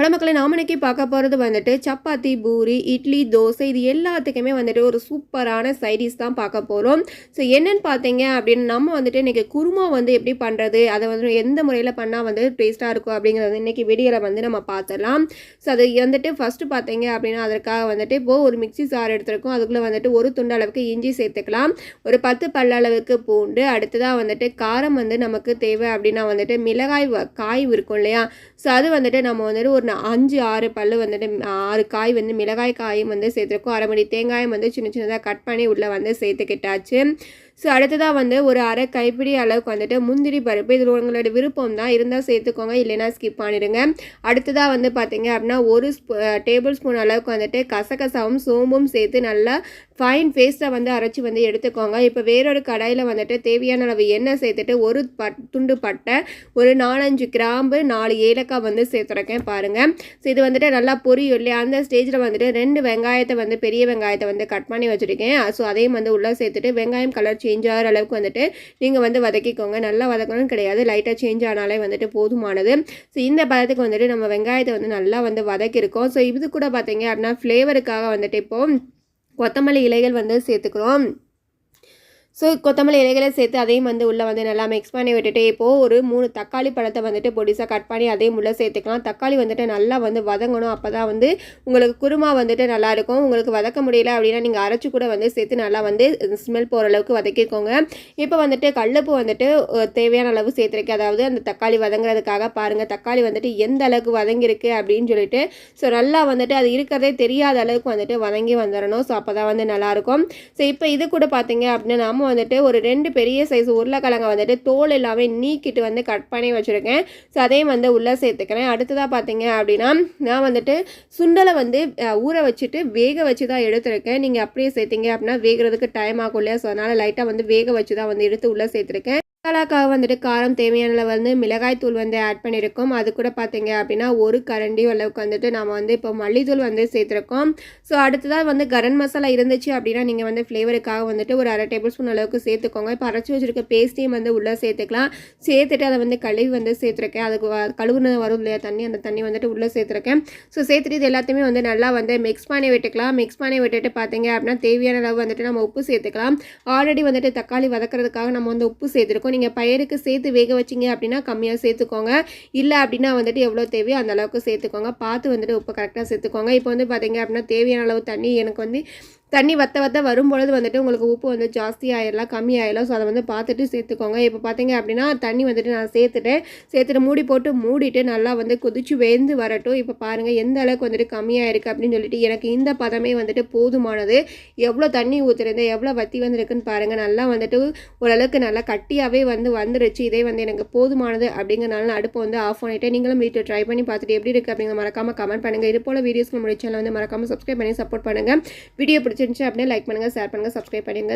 Hello மக்களை நாம இன்னைக்கு பார்க்க போகிறது வந்துட்டு சப்பாத்தி பூரி இட்லி தோசை இது எல்லாத்துக்குமே வந்துட்டு ஒரு சூப்பரான சைடிஸ் தான் பார்க்க போகிறோம் ஸோ என்னென்னு பார்த்தீங்க அப்படின்னு நம்ம வந்துட்டு இன்றைக்கி குருமா வந்து எப்படி பண்ணுறது அதை வந்து எந்த முறையில் பண்ணால் வந்து டேஸ்ட்டாக இருக்கும் அப்படிங்கிறது இன்றைக்கி வீடியோவில் வந்து நம்ம பார்த்துடலாம். ஸோ அது வந்துட்டு ஃபஸ்ட்டு பார்த்தீங்க அப்படின்னா அதற்காக வந்துட்டு இப்போது ஒரு மிக்சி சாறு எடுத்துருக்கோம். அதுக்குள்ளே வந்துட்டு ஒரு துண்டு அளவுக்கு இஞ்சி சேர்த்துக்கலாம். ஒரு பத்து பல்ல அளவுக்கு பூண்டு அடுத்ததாக வந்துட்டு காரம் வந்து நமக்கு தேவை அப்படின்னா வந்துட்டு மிளகாய் காய் இருக்கும் இல்லையா? ஸோ அது வந்துட்டு நம்ம வந்துட்டு ஒரு அஞ்சு ஆறு பல் வந்துட்டு ஆறு காய் வந்து மிளகாய் காயும் வந்து சேர்த்துருக்கோம். அரை மணி தேங்காயம் வந்து சின்ன சின்னதாக கட் பண்ணி உள்ளே வந்து சேர்த்துக்கிட்டாச்சு. ஸோ அடுத்ததாக வந்து ஒரு அரை கைப்பிடி அளவுக்கு வந்துட்டு முந்திரி பருப்பு. இதில் உங்களோட விருப்பம் தான். இருந்தால் சேர்த்துக்கோங்க. இல்லைனா ஸ்கிப் பண்ணிடுங்க. அடுத்ததாக வந்து பார்த்தீங்க அப்படின்னா ஒரு ஸ்பூ டேபிள் ஸ்பூன் அளவுக்கு வந்துட்டு கசகசாவும் சோம்பும் சேர்த்து நல்லா ஃபைன் பேஸ்ட்டாக வந்து அரைச்சி வந்து எடுத்துக்கோங்க. இப்போ வேறொரு கடாயில் வந்துட்டு தேவையான அளவு எண்ணெய் சேர்த்துட்டு ஒரு பட் துண்டு பட்டை ஒரு நாலஞ்சு கிராம்பு நாலு ஏலக்காய் வந்து சேர்த்துருக்கேன் பாருங்கள் ஸோ இது வந்துட்டு நல்லா பொரியும் இல்லையா? அந்த ஸ்டேஜில் வந்துட்டு ரெண்டு வெங்காயத்தை வந்து பெரிய வெங்காயத்தை வந்து கட் பண்ணி வச்சுருக்கேன். ஸோ அதையும் வந்து உள்ளே சேர்த்துட்டு வெங்காயம் கலர் சேஞ்ச் ஆகிற அளவுக்கு வந்துட்டு நீங்கள் வந்து வதக்கிக்கோங்க. நல்லா வதக்கணும்னு கிடையாது. லைட்டாக சேஞ்ச் ஆனாலே வந்துட்டு போதுமானது. ஸோ இந்த பதத்துக்கு வந்துட்டு நம்ம வெங்காயத்தை வந்து நல்லா வந்து வதக்கியிருக்கோம் ஸோ இது கூட பார்த்தீங்க அப்படின்னா ஃப்ளேவருக்காக வந்துட்டு இப்போது கொத்தமல்லி இலைகள் வந்து சேர்த்துக்கிறோம். ஸோ கொத்தமல்லி இலைகளை சேர்த்து அதையும் வந்து உள்ளே வந்து நல்லா மிக்ஸ் பண்ணி விட்டுட்டு இப்போது ஒரு மூணு தக்காளி பழத்தை வந்துட்டு பொடிசாக கட் பண்ணி அதையும் உள்ளே சேர்த்துக்கலாம். தக்காளி வந்துட்டு நல்லா வந்து வதங்கணும். அப்போ தான் வந்து உங்களுக்கு குருமா வந்துட்டு நல்லாயிருக்கும் உங்களுக்கு வதக்க முடியல அப்படின்னா நீங்கள் அரைச்சி கூட வந்து சேர்த்து நல்லா வந்து ஸ்மெல் போகிற அளவுக்கு வதக்கிக்கோங்க. இப்போ வந்துட்டு கல்லுப்பு வந்துட்டு தேவையான அளவு சேர்த்துருக்கேன். அதாவது அந்த தக்காளி வதங்குறதுக்காக பாருங்கள் தக்காளி வந்துட்டு எந்த அளவுக்கு வதங்கியிருக்கு அப்படின்னு சொல்லிட்டு. ஸோ நல்லா வந்துட்டு அது இருக்கிறதே தெரியாத அளவுக்கு வந்துட்டு வதங்கி வந்துடணும் ஸோ அப்போ தான் வந்து நல்லாயிருக்கும் ஸோ இப்போ இது கூட பார்த்தீங்க அப்படின்னா நம்ம வந்துட்டு ஒரு ரெண்டு பெரிய சைஸ் உருளைக்கிழங்க வந்துட்டு தோல் எல்லாமே நீக்கிட்டு வந்து கட் பண்ணி வச்சுருக்கேன். ஸோ அதையும் வந்து உள்ளே சேர்த்துக்கிறேன். அடுத்ததாக பார்த்தீங்க அப்படின்னா நான் வந்துட்டு சுண்டலை வந்து ஊற வச்சுட்டு வேக வச்சு தான் எடுத்துருக்கேன். நீங்கள் அப்படியே சேர்த்திங்க அப்படின்னா வேகிறதுக்கு டைம் ஆகும் இல்லையா? ஸோ அதனால் லைட்டாக வந்து வேக வச்சு தான் வந்து எடுத்து உள்ளே சேர்த்துருக்கேன். மசாலாக்காக வந்துட்டு காரம் தேவையான வந்து மிளகாய் தூள் வந்து ஆட் பண்ணியிருக்கோம் அது கூட பார்த்தீங்க அப்படின்னா ஒரு கரண்டி அளவுக்கு வந்துட்டு நம்ம வந்து இப்போ மல்லித்தூள் வந்து சேர்த்துருக்கோம். ஸோ அடுத்ததாக வந்து கரம் மசாலா இருந்துச்சு அப்படின்னா நீங்கள் வந்து ஃப்ளேவருக்காக வந்துட்டு ஒரு அரை டேபிள் ஸ்பூன் அளவுக்கு சேர்த்துக்கோங்க. இப்போ அரைச்சி வச்சுருக்க பேஸ்ட்டையும் வந்து உள்ளே சேர்த்துக்கலாம். சேர்த்துட்டு அதை வந்து கழுவி வந்து சேர்த்துருக்கேன். அதுக்கு கழுவுனது வரும் இல்லையா தண்ணி அந்த தண்ணி வந்துட்டு உள்ளே சேர்த்துருக்கேன். ஸோ சேர்த்துட்டு இது எல்லாத்தையுமே வந்து நல்லா வந்து மிக்ஸ் பண்ணி விட்டுக்கலாம். மிக்ஸ் பண்ணி விட்டுட்டு பார்த்தீங்க அப்படின்னா தேவையான அளவு வந்துட்டு நம்ம உப்பு சேர்த்துக்கலாம். ஆல்ரெடி வந்துட்டு தக்காளி வதக்கிறதுக்காக நம்ம வந்து உப்பு சேர்த்துருக்கோம். இருக்கும் நீங்கள் பயிருக்கு சேர்த்து வேக வச்சிங்க அப்படின்னா கம்மியாக சேர்த்துக்கோங்க. இல்லை அப்படின்னா வந்துட்டு எவ்வளோ தேவையோ அந்த அளவுக்கு சேர்த்துக்கோங்க. பார்த்து வந்துட்டு உப்பு கரெக்டாக சேர்த்துக்கோங்க. இப்போ வந்து பார்த்தீங்க அப்படின்னா தேவையான அளவு தண்ணி எனக்கு வந்து தண்ணி வத்த வத்த வரும்பொழுது வந்துட்டு உங்களுக்கு உப்பு வந்து ஜாஸ்தி ஆயிடலாம் கம்மி ஆயிடலாம் ஸோ அதை வந்து பார்த்துட்டு சேர்த்துக்கோங்க. இப்போ பார்த்தீங்க அப்படின்னா தண்ணி வந்துட்டு நான் சேர்த்துட்டேன். சேர்த்துட்டு மூடி போட்டு மூடிட்டு நல்லா வந்து கொதிச்சு வேந்து வரட்டும். இப்போ பாருங்கள் எந்த அளவுக்கு வந்துட்டு கம்மியாக இருக்குது அப்படின்னு சொல்லிட்டு எனக்கு இந்த பதமே வந்துட்டு போதுமானது. எவ்வளோ தண்ணி ஊற்றுறது எவ்வளோ வத்தி வந்திருக்குன்னு பாருங்கள் நல்லா வந்துட்டு ஓரளவுக்கு நல்லா கட்டியாகவே வந்து வந்துருச்சு. இதே வந்து எனக்கு போதுமானது அப்படிங்கிறனால அடுப்பை வந்து ஆஃப் பண்ணிவிட்டு நீங்களும் வீட்டில் ட்ரை பண்ணி பார்த்துட்டு எப்படி இருக்குது அப்படிங்கிற மறக்காமல் கமெண்ட் பண்ணுங்கள் இது போல் வீடியோஸ் நம்மளுடைய சேனல் வந்து மறக்காமல் சப்ஸ்கிரைப் பண்ணி சப்போர்ட் பண்ணுங்கள் வீடியோ பிடிச்சி பிடிச்சிருந்துச்சு அப்படியே லைக் பண்ணுங்கள் ஷேர் பண்ணுங்கள் சப்ஸ்கிரைப் பண்ணுங்கள்